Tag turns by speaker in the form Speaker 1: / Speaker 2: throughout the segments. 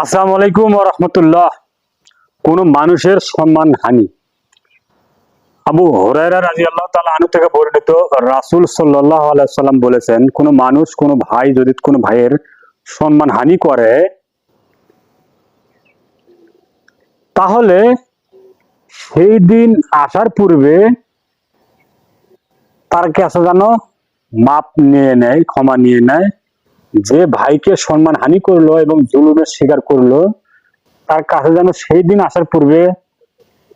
Speaker 1: আসসালামু আলাইকুম রহমতুল্লাহ। কোন মানুষের সম্মান হানি। আবু হরাইরা রাজি আল্লাহ তালা আনু থেকে বর্ণিত রাসুল সাল্লাহ আলাইসাল্লাম বলেছেন, কোন মানুষ, কোন ভাই যদি কোন ভাইয়ের সম্মান হানি করে, তাহলে সেই দিন আসার পূর্বে তার কাছে যেন মাপ নিয়ে নেয়, ক্ষমা নিয়ে নেয় যে ভাইকে সম্মান হানি করল এবং জুলুমের স্বীকার করল, তার কাছে যেন সেই দিন আসার পূর্বে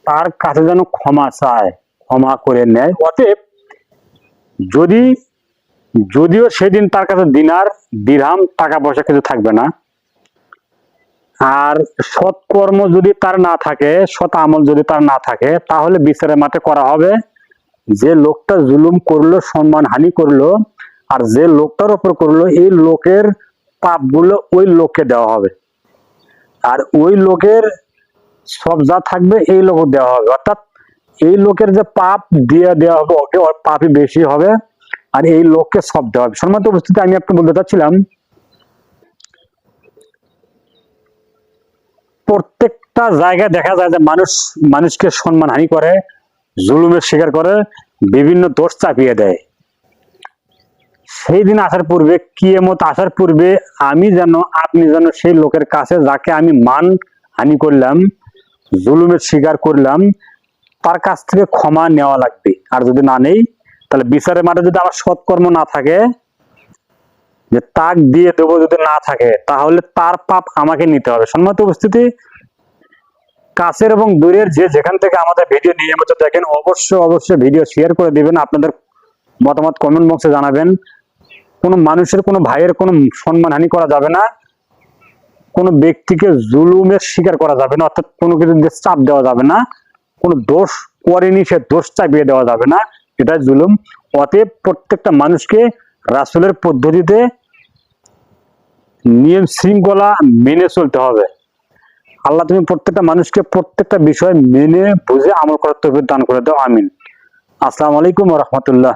Speaker 1: তার কাছে যেন ক্ষমা চায়, ক্ষমা করে নেয়। অতএব যদি, যদিও সেদিন তার কাছে দিনার, দিরহাম টাকা পয়সা কিছু থাকবে না, আর সৎকর্ম যদি তার না থাকে, সৎ আমল যদি তার না থাকে, তাহলে বিচারের মাঠে করা হবে। যে লোকটা জুলুম করল সম্মান হানি করল আর যে লোকটার ওপর করল, এই লোকের পাপগুলো ওই লোককে দেওয়া হবে। আর ওই লোকের সব যা থাকবে এই লোক দেওয়া হবে। অর্থাৎ এই লোকের যে পাপ দিয়ে দেওয়া হবে, ওকে ওর পাপই বেশি হবে আর এই লোককে সব দেওয়া হবে। সম্মানিত উপস্থিতি আমি একটু বলতে চাচ্ছিলাম, প্রত্যেকটা জায়গায় দেখা যায় যে মানুষ, মানুষকে সম্মান হানি করে, জুলুমের শিকার করে, বিভিন্ন দোষ চাপিয়ে দেয়। সেই দিন আসার পূর্বে, কিয়ামত আসার পূর্বে আমি যেন, আপনি যেন সেই লোকের কাছে যাকে আমি মান হানি করলাম, জুলুমের শিকার করলাম, তার কাছ থেকে ক্ষমা নেওয়া লাগবে। আর যদি না নেই, তাহলে বিচারের মাঠে যদি আমার সৎকর্ম না থাকে, যে তাক দিয়ে দেবো যদি না থাকে, তাহলে তার পাপ আমাকে নিতে হবে। সম্মত উপস্থিতি, কাছের এবং দূরের যে যেখান থেকে আমাদের ভিডিও নিয়মিত দেখেন, অবশ্যই অবশ্যই ভিডিও শেয়ার করে দিবেন। আপনাদের মতামত কমেন্ট বক্সে জানাবেন। কোনো মানুষের, কোনো ভাইয়ের কোনো সম্মানহানি করা যাবে না। কোনো ব্যক্তিকে জুলুমের শিকার করা যাবে না, অর্থাৎ কোনো কিছু চাপ দেওয়া যাবে না। কোনো দোষ করেনি, সে দোষ চাপিয়ে দেওয়া যাবে না। এটা জুলুম। অতএব প্রত্যেকটা মানুষকে রাসুলের পদ্ধতিতে নিয়ম শৃঙ্খলা মেনে চলতে হবে। আল্লাহ তুমি প্রত্যেকটা মানুষকে প্রত্যেকটা বিষয় মেনে, বুঝে আমল করার তৌফিক দান করে দাও। আমিন। আসসালামু আলাইকুম রহমতুল্লাহ।